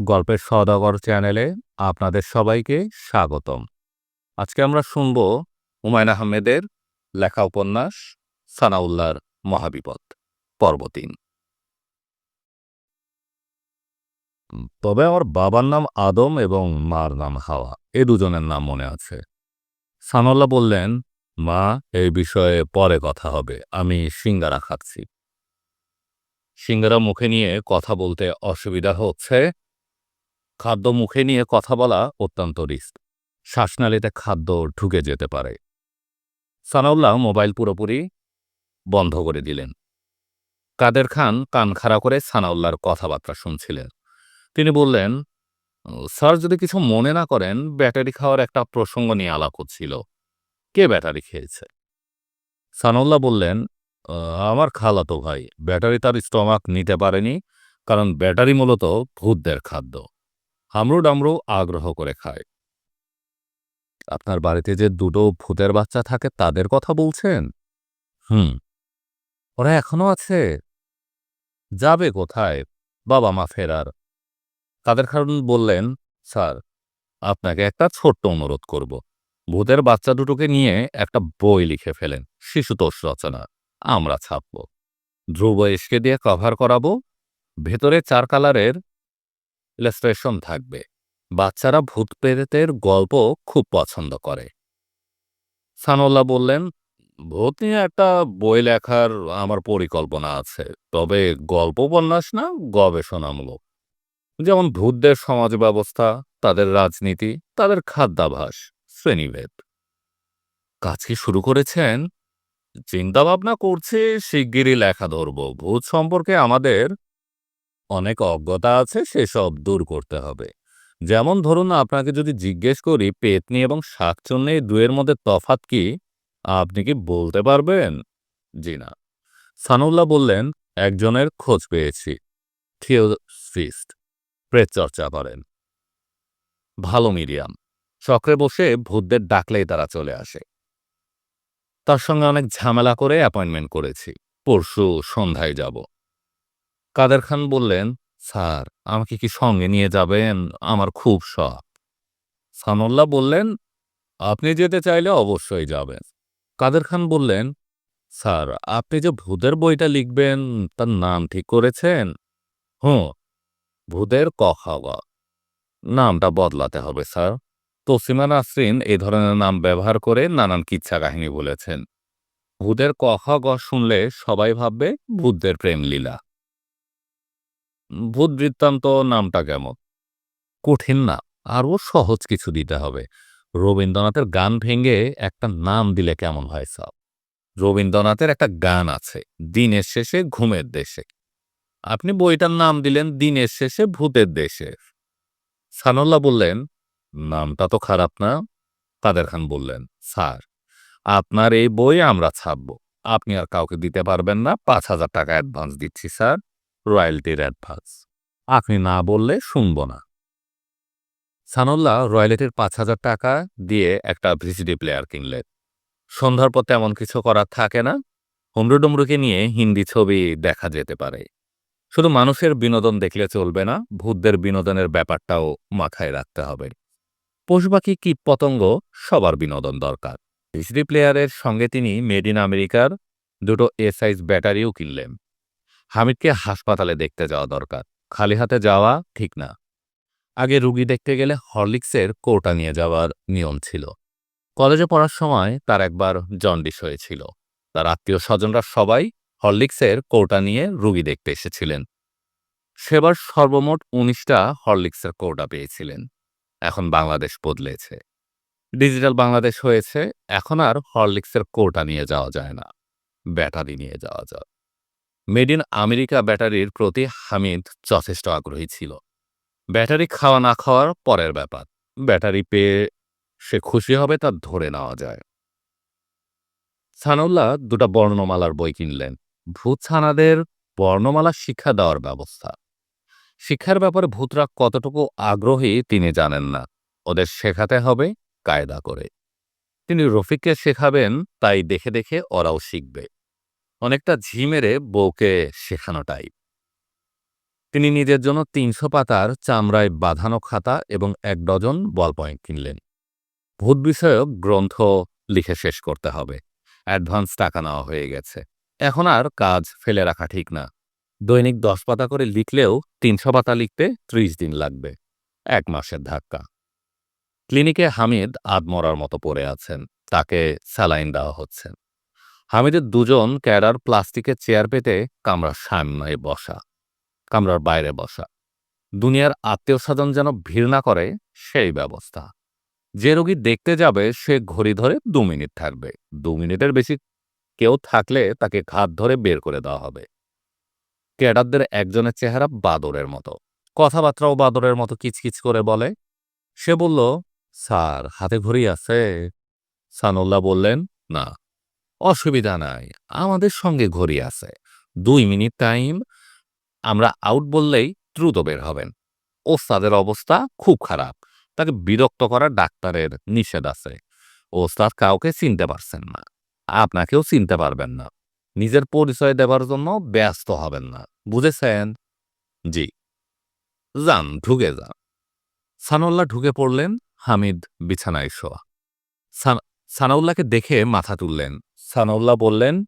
গল্পের সদাগর চ্যানেলে আপনাদের সবাইকে স্বাগতম। আজকে আমরা শুনব হুমায়ুন আহমেদের লেখা উপন্যাস সানাউল্লাহর মহাবিপদ, পর্ব তিন। তবে আমার বাবার নাম আদম এবং মার নাম হাওয়া, এ দুজনের নাম মনে আছে। সানাউল্লাহ বললেন, মা, এই বিষয়ে পরে কথা হবে, আমি সিঙ্গারা খাচ্ছি। সিঙ্গারা মুখে নিয়ে কথা বলতে অসুবিধা হচ্ছে খাদ্য মুখে নিয়ে কথা বলা অত্যন্ত রিস্ক। শ্বাসনালীতে খাদ্য ঢুকে যেতে পারে। সানাউল্লাহ মোবাইল পুরোপুরি বন্ধ করে দিলেন। কাদের খান কান খাড়া করে সানাউল্লাহর কথাবার্তা শুনছিলেন। তিনি বললেন, স্যার, যদি কিছু মনে না করেন, ব্যাটারি খাওয়ার একটা প্রসঙ্গ নিয়ে আলাপ হচ্ছিল। কে ব্যাটারি খেয়েছে? সানাউল্লাহ বললেন, আমার খালাতো ভাই, ব্যাটারি তার স্টমাক নিতে পারেনি, কারণ ব্যাটারি মূলত ভূতদের খাদ্য। হামরু ডামরু আগ্রহ করে খায়। আপনার বাড়িতে যে দুটো ভূতের বাচ্চা থাকে তাদের কথা বলছেন? হুম। ওরা এখনও আছে। যাবে কোথায়? বাবা মা ফেরার। তাদের কারণ বললেন? স্যার, আপনাকে একটা ছোট্ট অনুরোধ করব। ভূতের বাচ্চা দুটোকে নিয়ে একটা বই লিখে ফেলেন। শিশুতোষ রচনা। আমরা ছাপব। ধ্রুব এসকে দিয়ে কভার করাবো। ভেতরে চার কালারের ইলাস্ট্রেশন থাকবে। বাচ্চারা ভূত প্রেতের গল্প খুব পছন্দ করে। সানোল্লা বললেন, ভূত নিয়ে একটা বই লেখার আমার পরিকল্পনা আছে, তবে গল্প উপন্যাস না, গবেষণামূলক। যেমন ভূতদের সমাজ ব্যবস্থা তাদের রাজনীতি, তাদের খাদ্যাভাস শ্রেণীভেদ। কাজ কি শুরু করেছেন? চিন্তাভাবনা করছে, শিগগিরই লেখা ধরব। ভূত সম্পর্কে আমাদের অনেক অজ্ঞতা আছে, সেসব দূর করতে হবে। যেমন ধরুন, আপনাকে যদি জিজ্ঞেস করি, পেতনি এবং শাকচুন্নি দুয়ের মধ্যে তফাত কি? আপনি কি বলতে পারবেন? জি না। সানুল্লাহ বললেন, একজনের খোঁজ পেয়েছি। থিওফিস্ট প্রেত চর্চা করেন। ভালো মিডিয়াম চক্রে বসে ভূতদের ডাকলেই তারা চলে আসে। তার সঙ্গে অনেক ঝামেলা করে অ্যাপয়েন্টমেন্ট করেছি। পরশু সন্ধ্যায় যাব। কাদের খান বললেন, স্যার, আমাকে কি সঙ্গে নিয়ে যাবেন? আমার খুব শখ। সানুল্লাহ বললেন, আপনি যেতে চাইলে অবশ্যই যাবেন। কাদের খান বললেন, স্যার, আপনি যে ভূতের বইটা লিখবেন, তার নাম ঠিক করেছেন? হুঁ, ভূতের কখাওয়া নামটা বদলাতে হবে, স্যার। তসিমা নাসরিন এই ধরনের নাম ব্যবহার করে নানান কিচ্ছা কাহিনী বলেছেন। ভূতের কখ গ শুনলে সবাই ভাববে ভূতদের প্রেম লীলা ভূত বৃত্তান্ত নামটা কেমন? কঠিন না, আরও সহজ কিছু দিতে হবে। রবীন্দ্রনাথের গান ভেঙে একটা নাম দিলে কেমন হয় সব রবীন্দ্রনাথের একটা গান আছে, দিনের শেষে ঘুমের দেশে। আপনি বইটার নাম দিলেন, দিনের শেষে ভূতের দেশে। সানুল্লাহ বললেন, নামটা তো খারাপ না। কাদের খান বললেন, স্যার, আপনার এই বই আমরা ছাপব। আপনি আর কাউকে দিতে পারবেন না, পাঁচ হাজার টাকা অ্যাডভান্স দিচ্ছি, স্যার। রয়্যালটির অ্যাডভান্স। আপনি না বললে শুনব না। সানুল্লাহ রয়্যালিটির পাঁচ হাজার টাকা দিয়ে একটা ভিসিডি প্লেয়ার কিনলেন। সন্ধ্যার পর তেমন কিছু করার থাকে না। হুমরুডুমরুকে নিয়ে হিন্দি ছবি দেখা যেতে পারে। শুধু মানুষের বিনোদন দেখলে চলবে না, ভূতদের বিনোদনের ব্যাপারটাও মাথায় রাখতে হবে। পশুপাখি কীট পতঙ্গ সবার বিনোদন দরকার। ভিসিডি প্লেয়ারের সঙ্গে তিনি মেড ইন আমেরিকার দুটো এ সাইজ ব্যাটারিও কিনলেন। হামিদকে হাসপাতালে দেখতে যাওয়া দরকার। খালি হাতে যাওয়া ঠিক না। আগে রুগী দেখতে গেলে হরলিক্সের কৌটা নিয়ে যাওয়ার নিয়ম ছিল। কলেজে পড়ার সময় তার একবার জন্ডিস হয়েছিল। তার আত্মীয় স্বজনরা সবাই হরলিক্সের কৌটা নিয়ে রুগী দেখতে এসেছিলেন। সেবার সর্বমোট উনিশটা হরলিক্সের কৌটা পেয়েছিলেন। এখন বাংলাদেশ বদলেছে। ডিজিটাল বাংলাদেশ হয়েছে, এখন আর হরলিক্সের কৌটা নিয়ে যাওয়া যায় না। ব্যাটারি নিয়ে যাওয়া যায় মেড ইন আমেরিকা ব্যাটারির প্রতি হামিদ যথেষ্ট আগ্রহী ছিল। ব্যাটারি খাওয়া না খাওয়ার পরের ব্যাপার। ব্যাটারি পেয়ে সে খুশি হবে তা ধরে নেওয়া যায়। সানুল্লাহ দুটা বর্ণমালার বই কিনলেন। ভূত ছানাদের বর্ণমালা শিক্ষা দেওয়ার ব্যবস্থা। শিক্ষার ব্যাপারে ভূতরা কতটুকু আগ্রহী তিনি জানেন না। ওদের শেখাতে হবে কায়দা করে। তিনি রফিককে শেখাবেন, তাই দেখে দেখে ওরাও শিখবে। অনেকটা ঝি মেরে বউকে শেখানো টাইপ তিনি নিজের জন্য তিনশো পাতার চামড়ায় বাঁধানো খাতা এবং এক ডজন বল পয়েন্ট কিনলেন। ভূত বিষয়ক গ্রন্থ লিখে শেষ করতে হবে। অ্যাডভান্স টাকা নেওয়া হয়ে গেছে। এখন আর কাজ ফেলে রাখা ঠিক না। দৈনিক দশ পাতা করে লিখলেও তিনশো পাতা লিখতে ত্রিশ দিন লাগবে। এক মাসের ধাক্কা। ক্লিনিকে হামিদ আদমরার মতো পড়ে আছেন। তাকে স্যালাইন দেওয়া হচ্ছে। হামিদের দুজন ক্যাডার প্লাস্টিকের চেয়ার পেতে কামরার সামনে বসা, কামরার বাইরে বসা। দুনিয়ার আত্মীয় স্বজন যেন ভিড় না করে সেই ব্যবস্থা। যে রোগী দেখতে যাবে, সে ঘড়ি ধরে দু মিনিট থাকবে। দু মিনিটের বেশি কেউ থাকলে তাকে ঘাত ধরে বের করে দেওয়া হবে। ক্যাডারদের একজনের চেহারা বাদরের মতো। কথাবার্তাও বাদরের মতো কিচকিচ করে বলে। সে বলল, স্যার, হাতে ঘড়ি আছে। সানুল্লাহ বললেন, না। অসুবিধা নাই, আমাদের সঙ্গে ঘড়ি আছে। দুই মিনিট টাইম, আমরা আউট বললেই দ্রুত বের হবেন। ওস্তাদের অবস্থা খুব খারাপ, তাকে বিরক্ত করা ডাক্তারের নিষেধ আছে। ওস্তাদ কাউকে চিনতে পারছেন না, আপনাকেও চিনতে পারবেন না। নিজের পরিচয় দেবার জন্য ব্যস্ত হবেন না, বুঝেছেন? জি। যান, ঢুকে যান। সানাউল্লাহ ঢুকে পড়লেন হামিদ বিছানায় শোয়া। সান- সানাউল্লাহকে দেখে মাথা তুললেন। সানাউল্লাহ বললেন,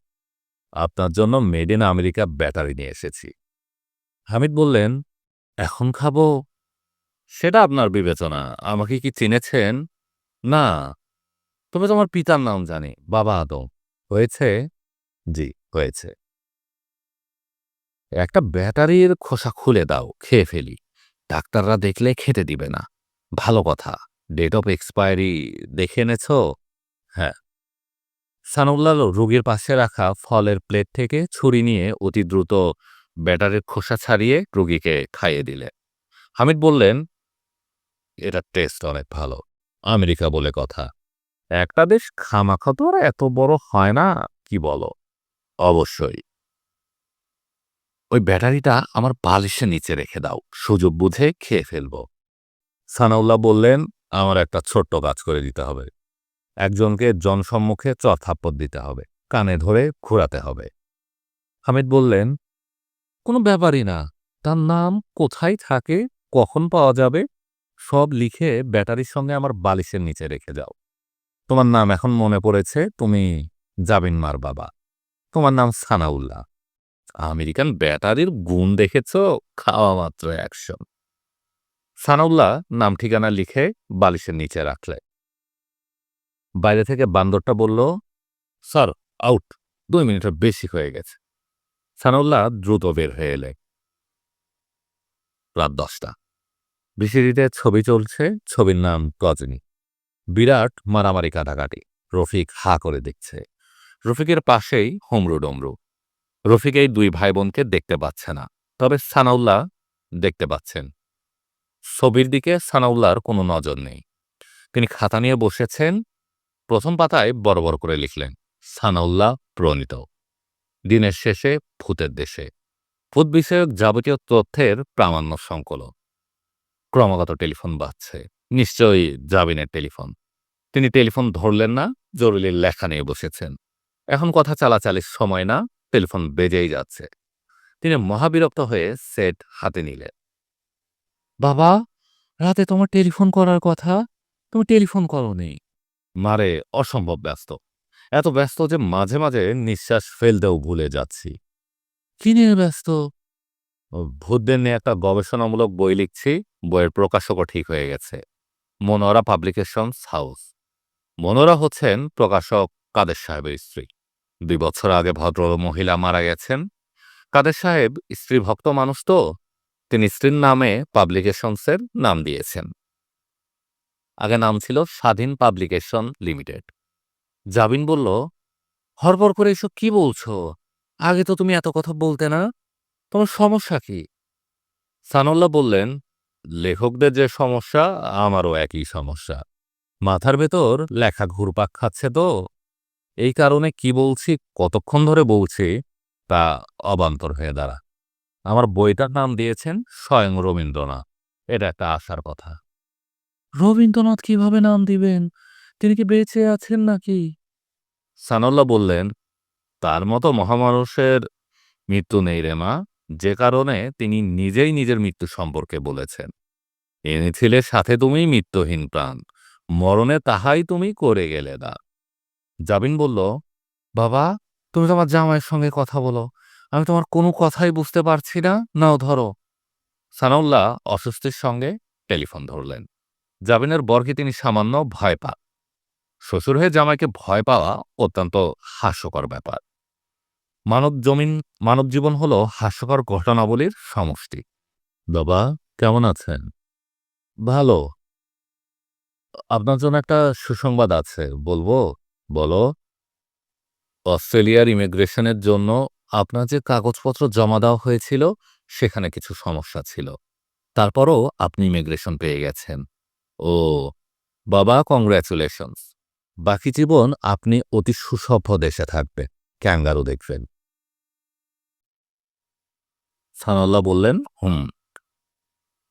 আপনার জন্য মেড ইন আমেরিকা ব্যাটারি নিয়ে এসেছি। হামিদ বললেন, এখন খাব? সেটা আপনার বিবেচনা। আমাকে কি চিনেছেন? না। তবে তোমার পিতার নাম জানি, বাবা আদম। হয়েছে? জি, হয়েছে। একটা ব্যাটারির খোসা খুলে দাও, খেয়ে ফেলি। ডাক্তাররা দেখলে খেতে দিবে না। ভালো কথা। ডেট অফ এক্সপায়ারি দেখে এনেছ? হ্যাঁ। সানুল্লাহ রোগীর পাশে রাখা ফলের প্লেট থেকে ছুরি নিয়ে অতি দ্রুত ব্যাটারির খোসা ছাড়িয়ে রোগীকে খাইয়ে দিলে। হামিদ বললেন, এটা টেস্ট অনেক ভালো। আমেরিকা বলে কথা। একটা দেশ খামাখা তো আর এত বড় হয় না, কি বলো? অবশ্যই। ওই ব্যাটারিটা আমার বালিশের নিচে রেখে দাও। সুযোগ বুঝে খেয়ে ফেলব। সানাউল্লাহ বললেন, আমার একটা ছোট্ট কাজ করে দিতে হবে। একজনকে জনসম্মুখে চথাপ্পর দিতে হবে, কানে ধরে ঘোরাতে হবে। হামিদ বললেন, কোনো ব্যাপারই না, তার নাম কোথায় থাকে, কখন পাওয়া যাবে, সব লিখে ব্যাটারির সঙ্গে আমার বালিশের নিচে রেখে যাও। তোমার নাম এখন মনে পড়েছে, তুমি জাবিন মার বাবা। তোমার নাম সানাউল্লাহ। আমেরিকান ব্যাটারির গুণ দেখেছ, খাওয়া মাত্র একশো। সানাউল্লাহ নাম ঠিকানা লিখে বালিশের নিচে রাখলে। বাইরে থেকে বান্দরটা বলল, স্যার, আউট। দুই মিনিটের বেশি হয়ে গেছে। সানাউল্লাহ দ্রুত বের হয়ে এলে। রাত দশটা। বিসিডিতে ছবি চলছে, ছবির নাম গজনী বিরাট মারামারি কাটাকাটি। রফিক হা করে দেখছে। রফিকের পাশেই হোমরু ডমরু। রফিক এই দুই ভাই বোনকে দেখতে পাচ্ছে না। তবে সানাউল্লাহ দেখতে পাচ্ছেন। ছবির দিকে সানাউল্লাহর কোনো নজর নেই। তিনি খাতা নিয়ে বসেছেন প্রথম পাতায় বড় বড় করে লিখলেন, সানাউল্লাহ প্রণীত। দিনের শেষে ভূতের দেশে। ভূত বিষয়ক যাবতীয় তথ্যের প্রামাণ্য সংকলন। ক্রমাগত টেলিফোন বাজছে। নিশ্চয়ই জাবিনের টেলিফোন। তিনি টেলিফোন ধরলেন না, জরুরি লেখা নিয়ে বসেছেন। এখন কথা চালাচালির সময় না, টেলিফোন বেজেই যাচ্ছে। তিনি মহাবিরক্ত হয়ে সেট হাতে নিলেন। বাবা, রাতে তোমার টেলিফোন করার কথা? তুমি টেলিফোন করনি। মারে অসম্ভব ব্যস্ত। এত ব্যস্ত যে মাঝে মাঝে নিঃশ্বাস ফেলতেও ভুলে যাচ্ছি। কি নিয়ে ব্যস্ত? ভূতদের নিয়ে একটা গবেষণামূলক বই লিখছি, বইয়ের প্রকাশকও ঠিক হয়ে গেছে। Manora publications house. মনোরা হচ্ছেন প্রকাশক কাদের সাহেবের স্ত্রী। দুই বছর আগে ভদ্র মহিলা মারা গেছেন। কাদের সাহেব স্ত্রী ভক্ত মানুষ তো, তিনি স্ত্রীর নামে পাবলিকেশনসের নাম দিয়েছেন। আগে নাম ছিল স্বাধীন পাবলিকেশন লিমিটেড। জাবিন বলল হরবর করে এসব কি বলছো? আগে তো তুমি এত কথা বলতে না। তোমার সমস্যা কি? সানুল্লাহ বললেন, লেখকদের যে সমস্যা, আমারও একই সমস্যা। মাথার ভেতর লেখা ঘুরপাক খাচ্ছে তো। এই কারণে কি বলছি, কতক্ষণ ধরে বলছি, তা অবান্তর হয়ে দাঁড়া। আমার বইটার নাম দিয়েছেন স্বয়ং রবীন্দ্রনাথ। এটা একটা আশার কথা। রবীন্দ্রনাথ কীভাবে নাম দিবেন? তিনি কি বেঁচে আছেন নাকি? সানুল্লাহ বললেন, তার মতো মহামানুষের মৃত্যু নেই রে মা। যে কারণে তিনি নিজেই নিজের মৃত্যু সম্পর্কে বলেছেন। এনেছিলে সাথে তুমি মৃত্যুহীন প্রাণ। মরণে তাহাই তুমি করে গেলে না। জাবিন বলল, বাবা, তুমি তোমার জামাইয়ের সঙ্গে কথা বলো। আমি তোমার কোনো কথাই বুঝতে পারছি না। নাও ধরো। সানাউল্লাহ অস্বস্তির সঙ্গে টেলিফোন ধরলেন। জাবিনের বরকে তিনি সামান্য ভয় পান। শ্বশুর হয়ে জামাইকে ভয় পাওয়া অত্যন্ত হাস্যকর ব্যাপার। মানব জমিন, মানব জীবন হল হাস্যকর ঘটনাবলীর সমষ্টি। বাবা, কেমন আছেন? ভালো। আপনার জন্য একটা সুসংবাদ আছে, বলব? বলো। অস্ট্রেলিয়ার ইমিগ্রেশনের জন্য আপনার যে কাগজপত্র জমা দেওয়া হয়েছিল, সেখানে কিছু সমস্যা ছিল। তারপরও আপনি ইমিগ্রেশন পেয়ে গেছেন। ও, বাবা কংগ্রাচুলেশনস বাকি জীবন আপনি অতি সুসভ্য দেশে থাকবেন, ক্যাঙ্গারু দেখবেন। সানাল্লাহ বললেন, হুম,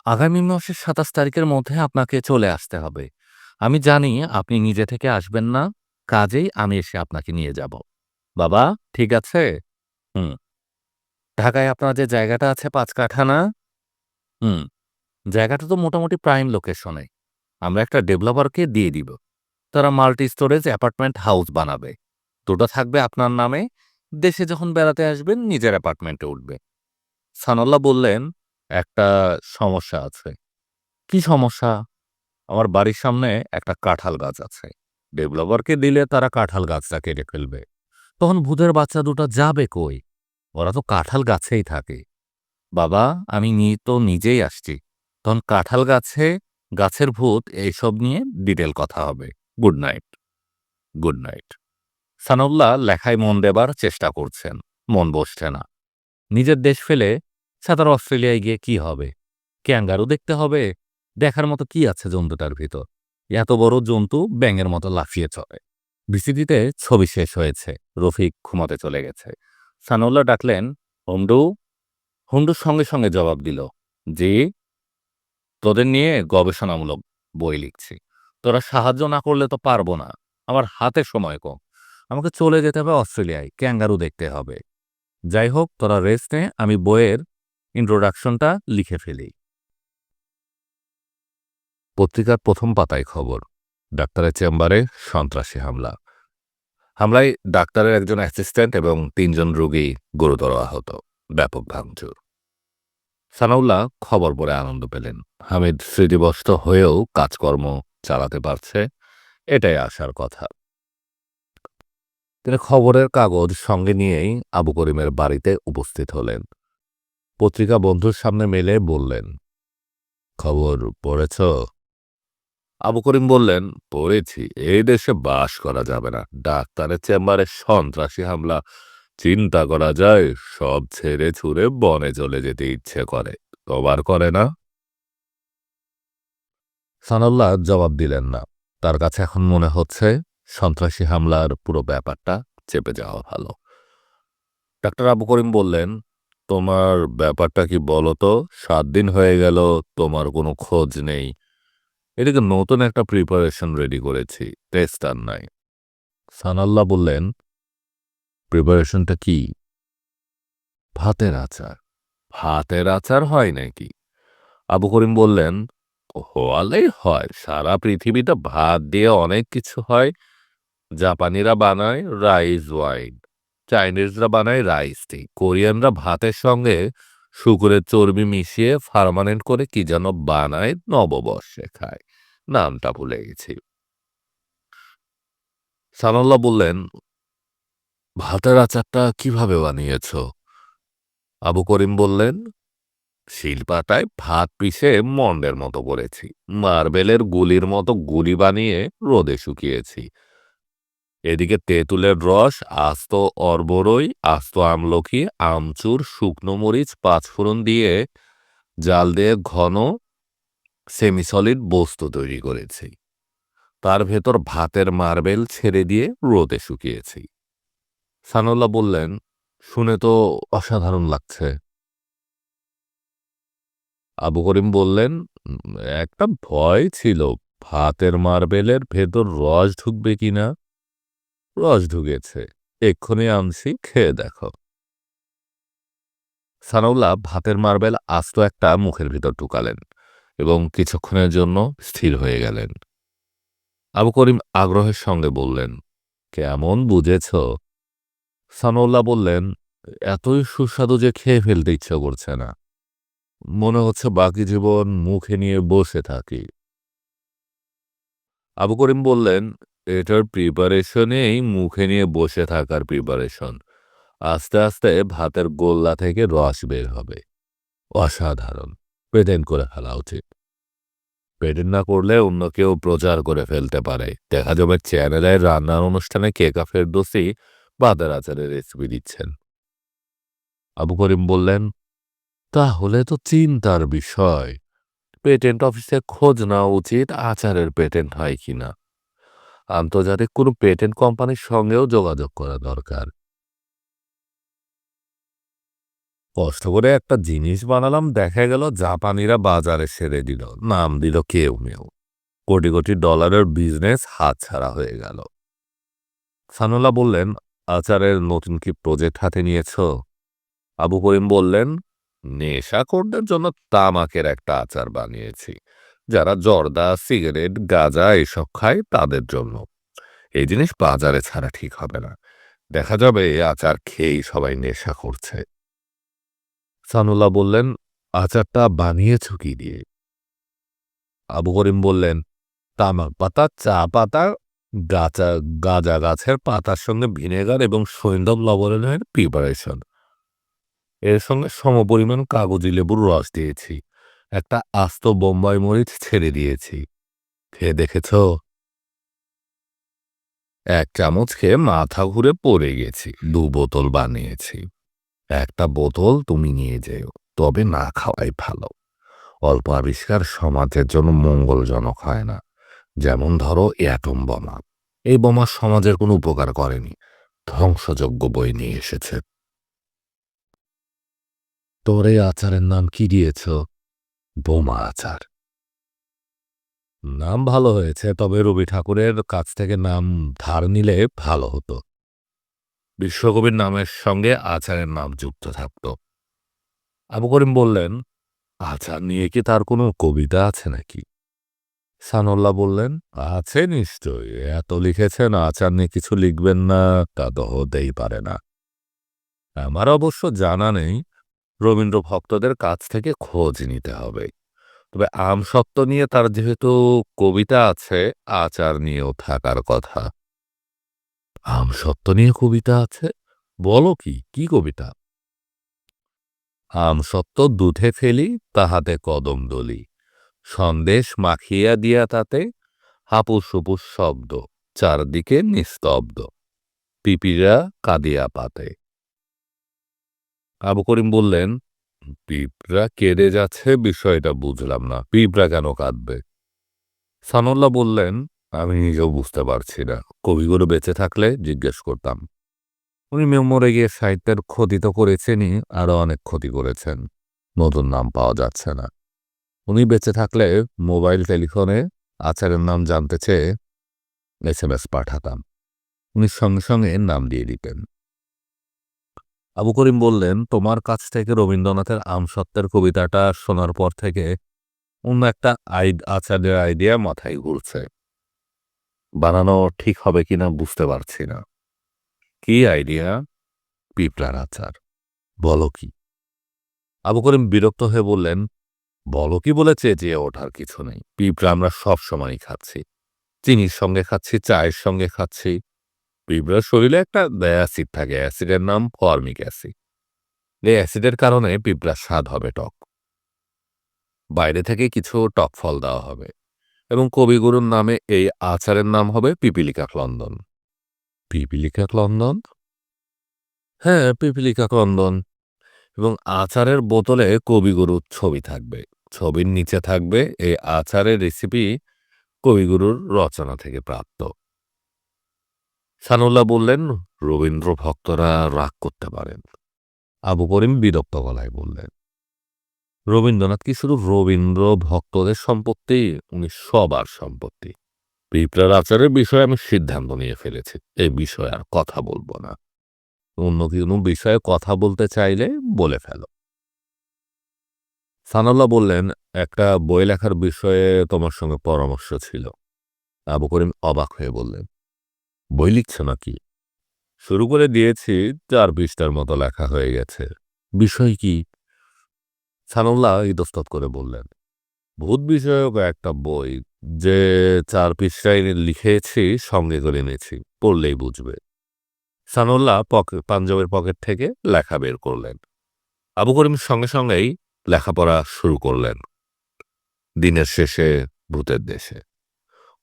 আগামী মাসের সাতাশ তারিখের মধ্যে আপনাকে চলে আসতে হবে। আমি জানি আপনি নিজে থেকে আসবেন না, কাজেই আমি এসে আপনাকে নিয়ে যাব। বাবা, ঠিক আছে? হুম, ঢাকায় আপনার যে জায়গাটা আছে পাঁচ কাঠা না? হুম, জায়গাটা তো মোটামুটি প্রাইম লোকেশনে আমরা একটা ডেভেলপারকে দিয়ে দিব। তারা মাল্টি স্টোরেজ অ্যাপার্টমেন্ট হাউস বানাবে। দুটো থাকবে আপনার নামে। দেশে যখন বেড়াতে আসবেন, নিজের অ্যাপার্টমেন্টে উঠবে। সানাল্লাহ বললেন, একটা সমস্যা আছে। কি সমস্যা? আমার বাড়ির সামনে একটা কাঁঠাল গাছ আছে। ডেভেলপারকে দিলে তারা কাঁঠাল গাছটা কেটে ফেলবে। তখন ভূতের বাচ্চা দুটো যাবে কই? ওরা তো কাঁঠাল গাছেই থাকে। বাবা, আমি নিয়ে তো নিজেই আসছি। তখন কাঁঠাল গাছে গাছের ভূত এইসব নিয়ে ডিটেল কথা হবে। Good night. Good night. Sanaullah লেখায় মন দেবার চেষ্টা করছেন। মন বসছে না। নিজের দেশ ফেলে সাঁতার অস্ট্রেলিয়ায় গিয়ে কি হবে? ক্যাঙ্গারু দেখতে হবে। দেখার মতো কি আছে জন্তুটার ভিতর? এত বড় জন্তু ব্যাঙের মতো লাফিয়ে চলে বিসিডিতে ছবি শেষ হয়েছে। রফিক ঘুমাতে চলে গেছে। সানাউল্লাহ ডাকলেন, হুন্ডু? হুন্ডুর সঙ্গে সঙ্গে জবাব দিল, জি। তোদের নিয়ে গবেষণামূলক বই লিখছি। তোরা সাহায্য না করলে তো পারব না। আমার হাতে সময় কম। আমাকে চলে যেতে হবে অস্ট্রেলিয়ায়। ক্যাঙ্গারু দেখতে হবে। যাই হোক, তোরা রেস্ট আমি বইয়ের ইন্ট্রোডাকশনটা লিখে ফেলি। পত্রিকার প্রথম পাতায় খবর। ডাক্তারের চেম্বারে সন্ত্রাসী হামলা। হামলায় ডাক্তারের একজন অ্যাসিস্ট্যান্ট এবং তিনজন রোগী গুরুতর আহত। ব্যাপক ভাঙচুর। সানাউল্লাহ খবর পড়ে আনন্দ পেলেন। হামিদ স্মৃতিবস্ত হয়েও কাজকর্ম চালাতে পারছে, এটাই আসার কথা। তিনি খবরের কাগজ সঙ্গে নিয়েই আবু করিমের বাড়িতে উপস্থিত হলেন। পত্রিকা বন্ধুর সামনে মেলে বললেন, খবর পড়েছ? আবু করিম বললেন, পড়েছি। এই দেশে বাস করা যাবে না। ডাক্তারের চেম্বারে সন্ত্রাসী হামলা চিন্তা করা যায়, সব ছেড়ে ছুড়ে বনে চলে যেতে ইচ্ছে করে। তোমার করে না? সানাল্লাহ জবাব দিলেন না। তার কাছে এখন মনে হচ্ছে, সন্ত্রাসী হামলার পুরো ব্যাপারটা চেপে যাওয়া ভালো। ডাক্তার আবু করিম বললেন, তোমার ব্যাপারটা কি বলো তো সাত দিন হয়ে গেল, তোমার কোনো খোঁজ নেই। এদিকে নতুন একটা প্রিপারেশন রেডি করেছি টেস্ট আর নাই। সানাল্লাহ বললেন প্রিপারেশনটা কি? ভাতের আচার। ভাতের আচার হয় নাকি? আবু করিম বললেন হওয়ালেই হয়। সারা পৃথিবীতে ভাত দিয়ে অনেক কিছু হয়। জাপানিরা বানায় রাইস ওয়াইন চাইনিজরা বানায় রাইস টি। কোরিয়ানরা ভাতের সঙ্গে শুকুরের চর্বি মিশিয়ে ফার্মানেন্ট করে কি যেন বানায় নববর্ষে খায়। নামটা ভুলে গেছি। সানাল্লাহ বললেন ভাতের আচারটা কীভাবে বানিয়েছ? আবু করিম বললেন, শিলপাটায় ভাত পিষে মন্ডের মতো করেছি। মার্বেলের গুলির মতো গুলি বানিয়ে রোদে শুকিয়েছি। এদিকে তেঁতুলের রস, আস্ত অর্বরই, আস্ত আমলকি আমচুর, শুকনো মরিচ, পাঁচফোড়ন দিয়ে জাল দিয়ে ঘন সেমিসলিড বস্তু তৈরি করেছি। তার ভেতর ভাতের মার্বেল ছেড়ে দিয়ে রোদে শুকিয়েছি। সানুল্লাহ বললেন, শুনে তো অসাধারণ লাগছে। আবু করিম বললেন, একটা ভয় ছিল, ভাতের মার্বেলের ভেতর রস ঢুকবে কিনা রস ঢুকেছে, এক্ষুনি আনছি, খেয়ে দেখো। সানাউল্লাহ ভাতের মার্বেল আস্ত একটা মুখের ভিতর ঢুকালেন এবং কিছুক্ষণের জন্য স্থির হয়ে গেলেন। আবু করিম আগ্রহের সঙ্গে বললেন, কেমন বুঝেছ? সানাউল্লাহ বললেন, এতই সুস্বাদু যে খেয়ে ফেলতে ইচ্ছে করছে না। মনে হচ্ছে বাকি জীবন মুখে নিয়ে বসে থাকি। আবু করিম বললেন, এটার প্রিপারেশনেই মুখে নিয়ে বসে থাকার প্রিপারেশন আস্তে আস্তে ভাতের গোল্লা থেকে রস বের হবে। অসাধারণ। পেটেন্ট করে ফেলা উচিত। পেটেন্ট না করলে অন্য কেউ প্রচার করে ফেলতে পারে। দেখা যাবে চ্যানেলের রান্নার অনুষ্ঠানে কেকা ফেরদোসি বাদার আচারের রেসিপি দিচ্ছেন। আবু করিম বললেন, তাহলে তো চিন্তার বিষয়। পেটেন্ট অফিসে খোঁজ নেওয়া উচিত আচারের পেটেন্ট হয় কিনা আন্তর্জাতিক কোনো পেটেন্ট কোম্পানির সঙ্গেও যোগাযোগ করা দরকার। কষ্ট করে একটা জিনিস বানালাম, দেখা গেল জাপানিরা বাজারে সেরে দিল, নাম দিল কেউ মেউ কোটি কোটি ডলারের বিজনেস হাতছাড়া হয়ে গেল। সানুল্লাহ বললেন আচারের নতুন কি প্রজেক্ট হাতে নিয়েছ? আবু করিম বললেন নেশাখোরদের জন্য তামাকের একটা আচার বানিয়েছি, যারা জর্দা, সিগারেট, গাঁজা এসব খায় তাদের জন্য। এই জিনিস বাজারে ছাড়া ঠিক হবে না। দেখা যাবে আচার খেয়েই সবাই নেশা করছে। সানুল্লাহ বললেন, আচারটা বানিয়েছ কি দিয়ে? আবু করিম বললেন, তামাক পাতা, চা পাতা গাছা গাঁজা গাছের পাতার সঙ্গে ভিনেগার এবং সৈন্দব লবণের প্রিপারেশন এর সঙ্গে সমপরিমাণ কাগজি লেবুর রস দিয়েছি। একটা আস্ত বোম্বাই মরিচ ছেড়ে দিয়েছি। খেয়ে দেখেছ? এক চামচ খেয়ে মাথা ঘুরে পড়ে গেছি। দু বোতল বানিয়েছি। একটা বোতল তুমি নিয়ে যেও, তবে না খাওয়াই ভালো। অল্প আবিষ্কার সমাজের জন্য মঙ্গলজনক হয় না। যেমন ধরো অ্যাটম বোমা। এই বোমা সমাজের কোনো উপকার করেনি। ধ্বংসযোগ্য বই নিয়ে এসেছে। তোর এই আচারের নাম কি দিয়েছ? বোমা আচার। নাম ভালো হয়েছে, তবে রবি ঠাকুরের কাছ থেকে নাম ধার নিলে ভালো হতো। বিশ্বকবির নামের সঙ্গে আচারের নাম যুক্ত থাকত। আবু করিম বললেন, আচার নিয়ে কি তার কোনো কবিতা আছে নাকি? সানুল্লাহ বললেন, আছে নিশ্চয় এত লিখেছেন, আচার নিয়ে কিছু লিখবেন না, তা তো হতেই পারে না। আমার অবশ্য জানা নেই, রবীন্দ্র ভক্তদের কাছ থেকে খোঁজ নিতে হবে। তবে আমসত্ত্ব নিয়ে তার যেহেতু কবিতা আছে, আচার নিয়েও থাকার কথা। আমসত্ত্ব নিয়ে কবিতা আছে? বলো কি কি কবিতা? আমসত্ত্ব দুধে ফেলি, তাহাতে কদম দলি। সন্দেশ মাখিয়া দিয়া তাতে হাপুস হুপুস শব্দ, চারদিকে নিস্তব্ধ। পিপিরা কাঁদিয়া পাতে। আবু করিম বললেন, পিঁপড়া কেঁদে যাচ্ছে, বিষয়টা বুঝলাম না। পিঁপড়া কেন কাঁদবে? সানুল্লাহ বললেন, আমি নিজেও বুঝতে পারছি না। কবিগুলো বেঁচে থাকলে জিজ্ঞেস করতাম। উনি মরে গিয়ে সাহিত্যের ক্ষতি তো করেছেনই, আরও অনেক ক্ষতি করেছেন। নতুন নাম পাওয়া যাচ্ছে না। উনি বেঁচে থাকলে মোবাইল, টেলিফোনে আচারের নাম জানতে চেয়ে এস এম এস পাঠাতাম। উনি সঙ্গে সঙ্গে নাম দিয়ে দিতেন। আবু করিম বললেন, তোমার কাছ থেকে রবীন্দ্রনাথের আমসত্ত্বের কবিতাটা শোনার পর থেকে অন্য একটা আইড, আচারের আইডিয়া মাথায় ঘুরছে। বানানো ঠিক হবে কিনা বুঝতে পারছি না। কি আইডিয়া? পিঁপড়ার আচার। বলো কি? আবু করিম বিরক্ত হয়ে বললেন বলো কি বলেছে যে ওঠার কিছু নেই। পিঁপড়া আমরা সব সময়ই খাচ্ছি। চিনির সঙ্গে খাচ্ছি, চায়ের সঙ্গে খাচ্ছি। পিঁপড়ার শরীরে একটা অ্যাসিড থাকে, অ্যাসিডের নাম ফর্মিক অ্যাসিড। এই অ্যাসিডের কারণে পিঁপড়ার স্বাদ হবে টক। বাইরে থেকে কিছু টক ফল দেওয়া হবে এবং কবিগুরুর নামে এই আচারের নাম হবে পিপিলিকা ক্লন্দন। পিপিলিকা ক্লন্দন? হ্যাঁ পিপিলিকা ক্লন্দন। এবং আচারের বোতলে কবিগুরুর ছবি থাকবে। ছবির নিচে থাকবে এই আচারের রেসিপি কবিগুরুর রচনা থেকে প্রাপ্ত। সানুল্লাহ বললেন, রবীন্দ্র ভক্তরা রাগ করতে পারেন। আবু করিম বিরক্ত গলায় বললেন, রবীন্দ্রনাথ কি শুধু রবীন্দ্র ভক্তদের সম্পত্তি? উনি সবার সম্পত্তি। পিঁপড়ার আচারের বিষয়ে আমি সিদ্ধান্ত নিয়ে ফেলেছি। এই বিষয়ে আর কথা বলব না। অন্য কোনো বিষয়ে কথা বলতে চাইলে বলে ফেলো। সানাল্লাহ বললেন, একটা বই লেখার বিষয়ে তোমার সঙ্গে পরামর্শ ছিল। আবু করিম অবাক হয়ে বললেন, বই লিখছ নাকি? শুরু করে দিয়েছি, চার পৃষ্ঠার মতো লেখা হয়ে গেছে। বিষয় কি? সানুল্লাহ ইতস্তত করে বললেন, ভূত বিষয়ক একটা বই, যে চার পৃষ্ঠায় লিখেছি, সঙ্গে করে এনেছি, পড়লেই বুঝবে। সানুল্লাহ পাঞ্জাবের পকেট থেকে লেখা বের করলেন। আবু করিম সঙ্গে সঙ্গেই লেখাপড়া শুরু করলেন। দিনের শেষে ভূতের দেশে।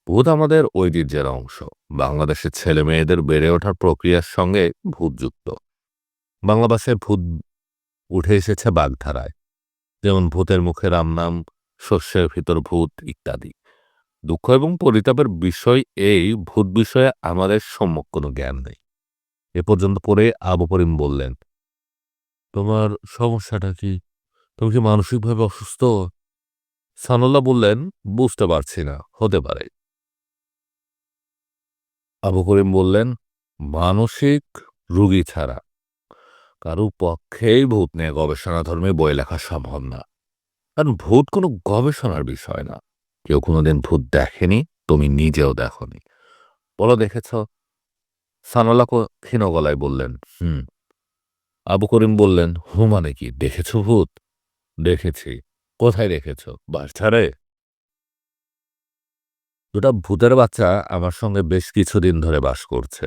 ভূত আমাদের ঐতিহ্যের অংশ। বাংলাদেশের ছেলে মেয়েদের বেড়ে ওঠার প্রক্রিয়ার সঙ্গে ভূত যুক্ত বাংলা ভাষায় ভূত উঠে এসেছে বাগধারায়। যেমন ভূতের মুখে রামনাম, শস্যের ভিতর ভূত ইত্যাদি। দুঃখ এবং পরিতাপের বিষয় এই, ভূত বিষয়ে আমাদের সম্যক কোনো জ্ঞান নেই। এ পর্যন্ত পরে আবু করিম বললেন, তোমার সমস্যাটা কি? তুমি কি মানসিকভাবে অসুস্থ? সানুল্লাহ বললেন, বুঝতে পারছি না, হতে পারে। আবু করিম বললেন, মানসিক রুগী ছাড়া কারও পক্ষেই ভূত নিয়ে গবেষণা ধর্মে বই লেখা সম্ভব না। কারণ ভূত কোনো গবেষণার বিষয় না। কেউ কোনোদিন ভূত দেখেনি, তুমি নিজেও দেখনি। বলো, দেখেছ? সানাল্লা ক্ষীণ গলায় বললেন, হুম। আবু করিম বললেন, হু মানে কি? দেখেছ ভূত? দেখেছি। কোথায় দেখেছ? বাসছাড়ে দুটা ভূতের বাচ্চা আমার সঙ্গে বেশ কিছুদিন ধরে বাস করছে।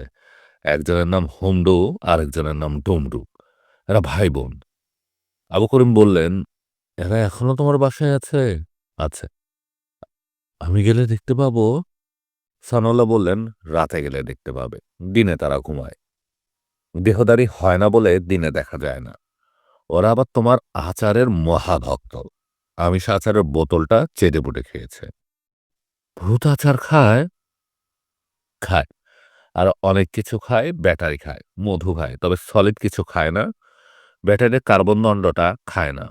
একজনের নাম হোমডু, আরেকজনের নাম ডুমডু। এরা ভাই বোন আবু করিম বললেন, এরা এখনও তোমার বাসায় আছে? আছে। আমি গেলে দেখতে পাবো? সানোল্লা বললেন, রাতে গেলে দেখতে পাবে। দিনে তারা ঘুমায়। দেহদারি হয় না বলে দিনে দেখা যায় না। ওরা আবার তোমার আচারের মহাভক্ত। আমিষ আচারের বোতলটা চেটে পুটে খেয়েছে। ভূত আচার খায়? খায়। আর অনেক কিছু খায়, ব্যাটারি খায়, মধু খায়। তবে সলিড কিছু খায় না। ব্যাটারির কার্বন দণ্ডটা খায় না।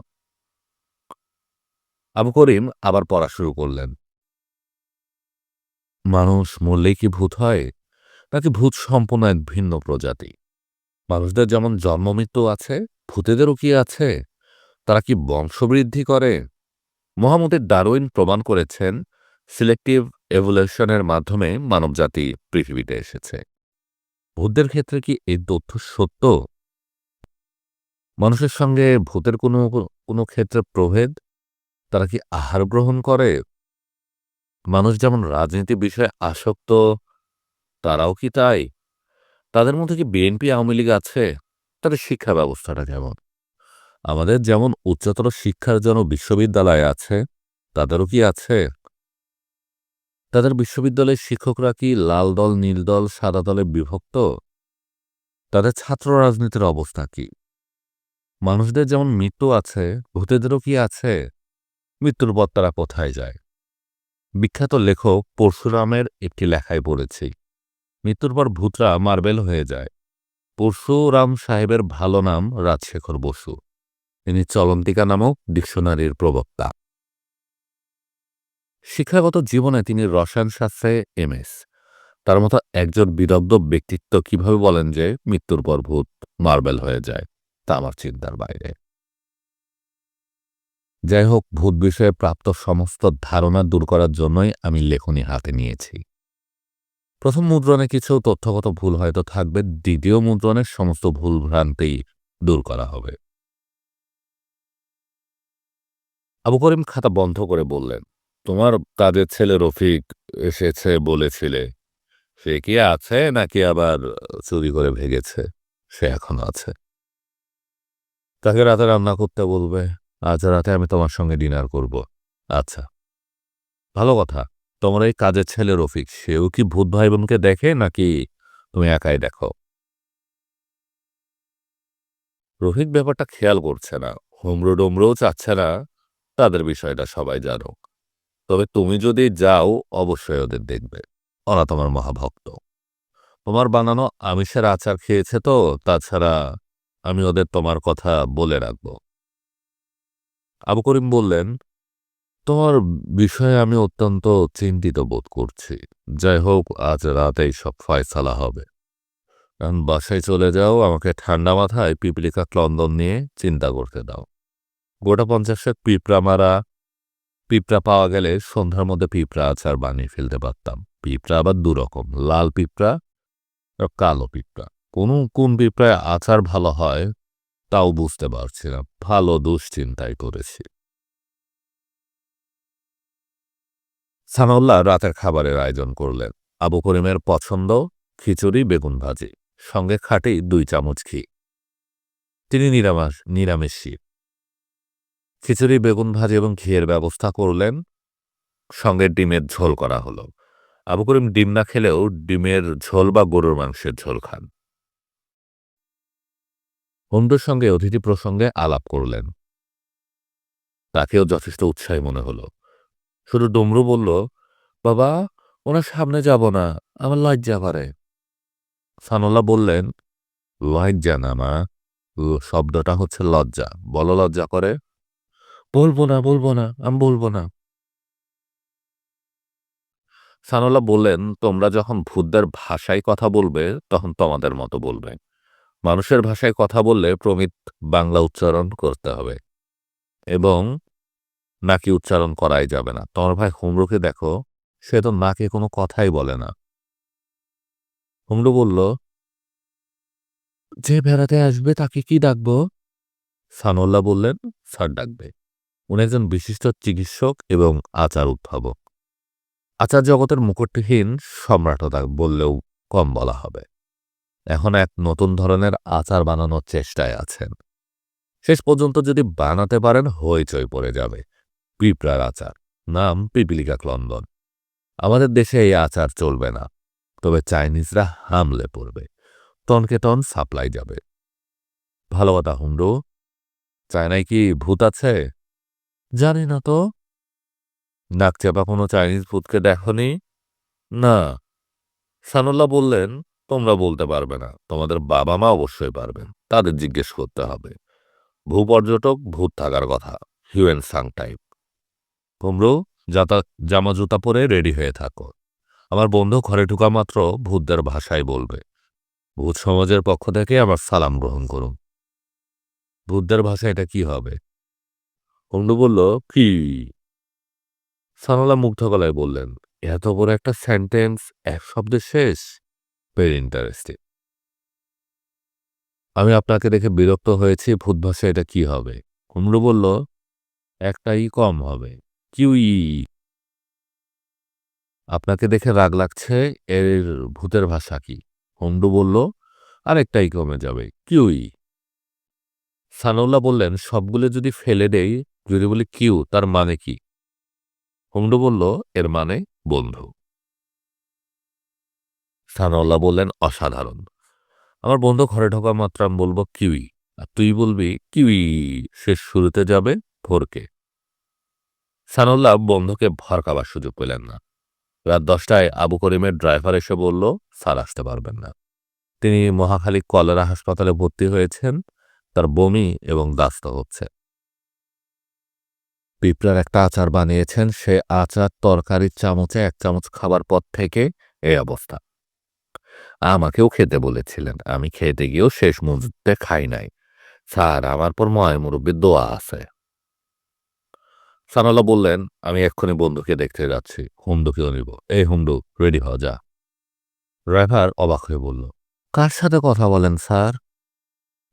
আবু করিম আবার পড়া শুরু করলেন। মানুষ মরলেই কি ভূত হয়, নাকি ভূত সম্পূর্ণ এক ভিন্ন প্রজাতি? মানুষদের যেমন জন্মমৃত্যু আছে, ভূতেদেরও কি আছে? তারা কি বংশবৃদ্ধি করে? মোহাম্মদের ডারউইন প্রমাণ করেছেন, সিলেক্টিভ এভলিউশনের মাধ্যমে মানবজাতি পৃথিবীতে এসেছে। ভূতদের ক্ষেত্রে কি এই তথ্য সত্য? মানুষের সঙ্গে ভূতের কোনো কোনো ক্ষেত্রে প্রভেদ? তারা কি আহার গ্রহণ করে? মানুষ যেমন রাজনীতি বিষয়ে আসক্ত, তারাও কি তাই? তাদের মধ্যে কি বিএনপি, আওয়ামী লীগ আছে? তাদের শিক্ষা ব্যবস্থাটা কেমন? আমাদের যেমন উচ্চতর শিক্ষার জন্য বিশ্ববিদ্যালয় আছে, তাদেরও কি আছে? তাদের বিশ্ববিদ্যালয়ের শিক্ষকরা কি লাল দল, নীল দল, সাদা দলে বিভক্ত? তাদের ছাত্র রাজনীতির অবস্থা কি? মানুষদের যেমন মৃত্যু আছে, ভূতেদেরও কি আছে? মৃত্যুর পর তারা কোথায় যায়? বিখ্যাত লেখক পরশুরামের একটি লেখায় পড়েছি মৃত্যুর পর ভূতরা মার্বেল হয়ে যায়। পরশুরাম সাহেবের ভালো নাম রাজশেখর বসু। তিনি চলন্তিকা নামক ডিকশনারির প্রবক্তা। শিক্ষাগত জীবনে তিনি রসায়ন শাস্ত্রে এমএস তার মতো একজন বিদগ্ধ ব্যক্তিত্ব কীভাবে বলেন যে, মৃত্যুর পর ভূত মার্বেল হয়ে যায়? তা আমার চিন্তার বাইরে। যাই হোক ভূত বিষয়ে প্রাপ্ত সমস্ত ধারণা দূর করার জন্যই আমি লেখনী হাতে নিয়েছি। প্রথম মুদ্রণে কিছু তথ্যগত ভুল হয়তো থাকবে, দ্বিতীয় মুদ্রণের সমস্ত ভুল ভ্রান্তি দূর করা হবে। আবু করিম খাতা বন্ধ করে বললেন, তোমার কাজের ছেলে রফিক এসেছে বলেছিলে। সে কি আছে নাকি আবার চুরি করে ভেগেছে? সে এখনও আছে। তাকে রাতে রান্না করতে বলবে। আজ রাতে আমি তোমার সঙ্গে ডিনার করব। আচ্ছা। ভালো কথা। তোমার এই কাজের ছেলে রফিক, সেও কি ভূত ভাই বোনকে দেখে নাকি তুমি একাই দেখো? রফিক ব্যাপারটা খেয়াল করছে না। হুমড়ো ডুমড়োও চাচ্ছে না। তাদের বিষয়টা সবাই জানো তবে তুমি যদি যাও, অবশ্যই ওদের দেখবে। ওরা তোমার মহাভক্ত। তোমার বানানো আমিষের আচার খেয়েছে তো, তাছাড়া আমি ওদের তোমার কথা বলে রাখব। আবু করিম বললেন, তোমার বিষয়ে আমি অত্যন্ত চিন্তিত বোধ করছি। যাই হোক, আজ রাতেই সব ফয়সালা হবে। কারণ বাসায় চলে যাও, আমাকে ঠান্ডা মাথায় পিপিলিকা ক্লন্দন নিয়ে চিন্তা করতে দাও। গোটা পঞ্চাশেক পিঁপড়া মারা, পিঁপড়া পাওয়া গেলে সন্ধ্যার মধ্যে পিঁপড়া আচার বানিয়ে ফেলতে পারতাম। পিঁপড়া আবার দুরকম, লাল পিঁপড়া কালো পিঁপড়া। কোন কোন পিঁপড়ায় আচার ভালো হয় তাও বুঝতে পারছি না। ভালো দুশ্চিন্তায় করেছি সানাউল্লাহ রাতের খাবারের আয়োজন করলেন। আবু করিমের পছন্দ খিচুড়ি, বেগুন ভাজি, সঙ্গে খাটি দুই চামচ ঘি। তিনি নিরামিষ, নিরামিষী খিচুড়ি, বেগুন ভাজি এবং ঘিয়ের ব্যবস্থা করলেন। সঙ্গে ডিমের ঝোল করা হলো। আবু করিম ডিম না খেলেও ডিমের ঝোল বা গরুর মাংসের ঝোল খান। বন্ধুর সঙ্গে অতিথি প্রসঙ্গে আলাপ করলেন। তাকেও যথেষ্ট উৎসাহী মনে হলো। শুধু ডমরু বলল, বাবা, ওনার সামনে যাব না, আমার লজ্জা করে। সানুল্লাহ বললেন, লজ্জা না, মা। শব্দটা হচ্ছে লজ্জা। বলো লজ্জা করে? বলব না বলব না, আমি বলব না। সানুল্লাহ বললেন, তোমরা যখন ভূতদের ভাষায় কথা বলবে, তখন তোমাদের মতো বলবে। মানুষের ভাষায় কথা বললে প্রমিত বাংলা উচ্চারণ করতে হবে এবং নাকি উচ্চারণ করাই যাবে না। তোমার ভাই হুমরুকে দেখো, সে তো নাকে কোনো কথাই বলে না। হুমরু বলল, যে বেড়াতে আসবে তাকে কি ডাকবো? সানুল্লাহ বললেন, স্যার ডাকবে। উনি একজন বিশিষ্ট চিকিৎসক এবং আচার উদ্ভাবক। আচার জগতের মুকুটহীন সম্রাটতা বললেও কম বলা হবে। এখন এক নতুন ধরনের আচার বানানোর চেষ্টায় আছেন। শেষ পর্যন্ত যদি বানাতে পারেন, হইচই পড়ে যাবে। পিঁপড়ার আচার, নাম পিপিলিকা ক্লন্দন। আমাদের দেশে এই আচার চলবে না, তবে চাইনিজরা হামলে পড়বে। টনকে টন সাপ্লাই যাবে। ভালো কথা হুন্ডু চায়নায় কি ভূত আছে? জানি না তো। নাকচাপা কোনো চাইনিজ ভূতকে দেখনি? না। সানুল্লাহ বললেন তোমরা বলতে পারবে না, তোমাদের বাবা মা অবশ্যই পারবেন, তাদের জিজ্ঞেস করতে হবে। ভূপর্যটক, ভূত থাকার কথা হিউয়েন সাং টাইপ কুমড়ো যাতা জামা জুতা পরে রেডি হয়ে থাকো। আমার বন্ধু ঘরে ঢুকা মাত্র ভূতদের ভাষায় বলবে, ভূত সমাজের পক্ষ থেকে আমার সালাম গ্রহণ করুন। ভূতদের ভাষা এটা কি হবে? কুমড়ো বলল, কি? সানালা মুগ্ধ গলায় বললেন, এত বড় একটা সেন্টেন্স এক শব্দে শেষ? ভেরি ইন্টারেস্টিং আমি আপনাকে দেখে বিরক্ত হয়েছি, ভূত ভাষা এটা কি হবে? কুমড়ো বলল, একটাই কম হবে। কিউই। আপনাকে দেখে রাগ লাগছে, এর ভূতের ভাষা কি? হন্ডু বলল, আরেকটাই কমে যাবে। কিউই। সানউল্লাহ বললেন, সবগুলো যদি ফেলে দেই, যদি বলি কিউ, তার মানে কি? হুমডু বলল, এর মানে বন্ধু। সানউল্লাহ বললেন, অসাধারণ। আমার বন্ধু ঘরে ঢোকা মাত্র আমি বলব কিউই। আর তুই বলবি, কিউই শেষ শুরুতে যাবে ভোরকে। সানুল্লাহ বন্ধুকে ভরকাবার সুযোগ পেলেন না। রাত দশটায় আবু করিমের ড্রাইভার এসে বলল, স্যার, আসতে পারবেন না। তিনি মহাখালী কলেরা হাসপাতালে ভর্তি হয়েছেন, তার বমি এবং দাস্ত হচ্ছে। পিঁপড়ার একটা আচার বানিয়েছেন, সে আচার, তরকারির চামচে এক চামচ খাবার পর থেকে এই অবস্থা। আমাকেও খেতে বলেছিলেন। আমি খেতে গিয়েও শেষ মুহূর্তে খাই নাই। স্যার, আমার পর ময় মুরব্বীর দোয়া আছে। সানাল্লাহ বললেন, আমি এক্ষুনি বন্ধুকে দেখতে যাচ্ছি। হুমডুকেও নিব। এই হুমডু রেডি হওয়া যা। ড্রাইভার অবাক হয়ে বলল, কার সাথে কথা বলেন, স্যার?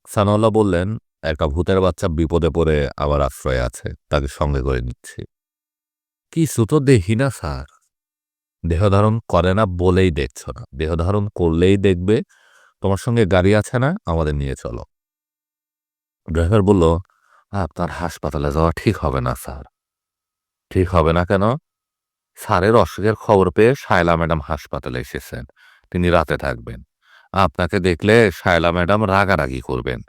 সানাউল্লাহ বললেন, একটা ভূতের বাচ্চা বিপদে পড়ে আমার আশ্রয় আছে। তাকে সঙ্গে করে নিচ্ছি। কিছু তো দেখি না, স্যার? দেহধারণ করে না বলেই দেখছ না। দেহধারণ করলেই দেখবে, তোমার সঙ্গে গাড়ি আছে না, আমাদের নিয়ে চলো। ড্রাইভার বলল আপনার হাসপাতালে যাওয়া ঠিক হবে না, স্যার। ঠিক হবে না কেন? স্যারের অসুখের খবর পেয়ে শায়লা ম্যাডাম হাসপাতালে এসেছেন। তিনি রাতে থাকবেন। আপনাকে দেখলে শায়লা ম্যাডাম রাগারাগি করবেন।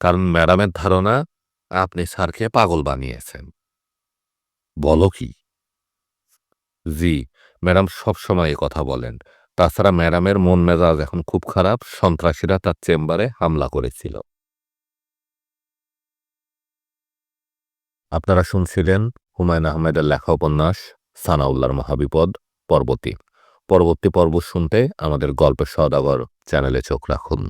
কারণ ম্যাডামের ধারণা, আপনি স্যারকে পাগল বানিয়েছেন। বলো কি? জি ম্যাডাম সবসময় এ কথা বলেন। তাছাড়া ম্যাডামের মন মেজাজ এখন খুব খারাপ, সন্ত্রাসীরা তার চেম্বারে হামলা করেছিল। আপনারা শুনছিলেন হুমায়ুন আহমেদের লেখা উপন্যাস সানাউল্লাহর মহাবিপদ পর্বতী পরবর্তী পর্ব শুনতে আমাদের গল্পের সদাগর চ্যানেলে চোখ রাখুন।